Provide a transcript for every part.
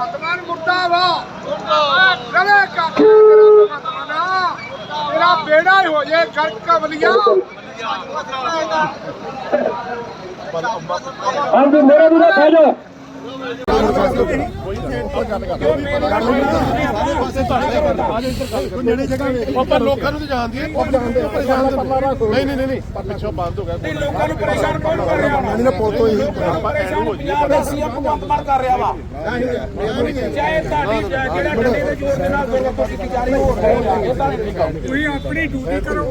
ਭਗਵਾਨ ਮੁਰਦਾਵਾ ਕਰੇ ਕਾਕਾ ਤੇਰਾ ਭਗਵਾਨਾ ਤੇਰਾ ਬੇੜਾ ਹੀ ਹੋ ਜੇ ਗਰਕ ਕਵਲੀਆ ਹਾਂਜੀ ਮੇਰੇ ਵੀਰੇ ਬਹਿ ਜਾਓ ਆਪਾਂ ਲੋਕਾਂ ਨੂੰ ਤਾਂ ਜਾਣਦੀ ਹੈ। ਪਰੇਸ਼ਾਨ ਨਹੀਂ ਨਹੀਂ ਨਹੀਂ ਨਹੀਂ। ਪਿੱਛੋਂ ਬੰਦ ਹੋ ਗਿਆ। ਨਹੀਂ ਲੋਕਾਂ ਨੂੰ ਪਰੇਸ਼ਾਨ ਕੌਣ ਕਰ ਰਿਹਾ ਵਾ? ਨਹੀਂ ਪੋਤੋ ਹੀ ਆਪਾਂ ਐਨੂੰ ਹੋ ਜੀ ਮਰ ਕਰ ਰਿਹਾ ਵਾ। ਚਾਹੇ ਤੁਹਾਡੀ ਜਿਹੜਾ ਡੰਡੇ ਦੇ ਜੋਰ ਦੇ ਨਾਲ ਗੋਲਗੱਪਾ ਕੀਤੀ ਜਾ ਰਹੀ ਹੋ ਤੁਸੀਂ ਆਪਣੀ ਡਿਊਟੀ ਕਰੋ।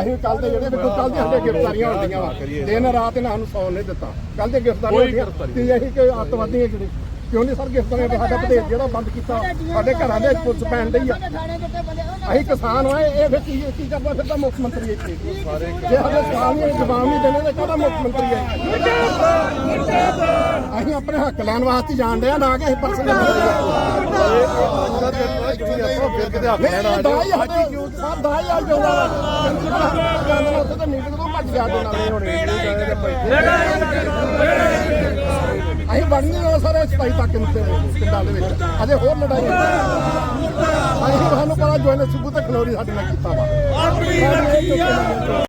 ਅਸੀਂ ਕੱਲ ਦੇ ਜਿਹੜੇ ਵੇਖੋ ਕੱਲ ਸਾਡੇ ਗ੍ਰਿਫਤਾਰੀਆਂ ਹੁੰਦੀਆਂ ਵਾ। ਦਿਨ ਰਾਤ ਇਹਨਾਂ ਸਾਨੂੰ ਸੌਣ ਨਹੀਂ ਦਿੱਤਾ। ਕੱਲ ਦੇ ਗ੍ਰਿਫਤਾਰੀਆਂ ਹੁੰਦੀਆਂ ਤੇ ਅਸੀਂ ਕਿ ਅੱਤਵਾਦੀ ਹੈ ਜਿਹੜੇ ਕਿਉਂ ਨਹੀਂ ਸਰ ਗ੍ਰਿਫਤਾਰੀਆਂ ਤੇ ਸਾਡਾ ਭਤੇਜ ਜਿਹੜਾ ਬੰਦ ਕੀਤਾ ਸਾਡੇ ਘਰਾਂ ਦੇ ਪੁਲਿਸ ਪੈਣ ਡਈ ਆ ਅਸੀਂ ਕਿਸਾਨ ਹੋਏ ਇਹ ਫਿਰ ਕੀ ਕੀ ਕਰਦਾ ਫਿਰ ਤਾਂ ਮੁੱਖ ਮੰਤਰੀ ਇੱਥੇ ਜੇ ਸਾਡੇ ਸਵਾਲ ਨਹੀਂ ਜਵਾਬ ਨਹੀਂ ਦੇਣੇ ਤਾਂ ਕਾਹਦਾ ਮੁੱਖ ਮੰਤਰੀ ਹੈ ਅਸੀਂ ਆਪਣੇ ਹੱਕ ਲੈਣ ਵਾਸਤੇ ਜਾਣ ਡਿਆ ਨਾ ਕਿ ਅਸੀਂ ਪਰਸਨਲ ਫਿਰ 27 ਤੱਕ ਨੂੰ ਪਿੰਡਾਂ ਦੇ ਵਿੱਚ। ਅਜੇ ਹੋਰ ਲੜਾਈ ਅਸੀਂ ਸਾਨੂੰ ਪਤਾ ਜੋਇਨ ਸਿੱਧੂ ਤੇ ਖਲੋਰੀ ਸਾਡੇ ਨਾਲ ਕੀਤਾ ਵਾ।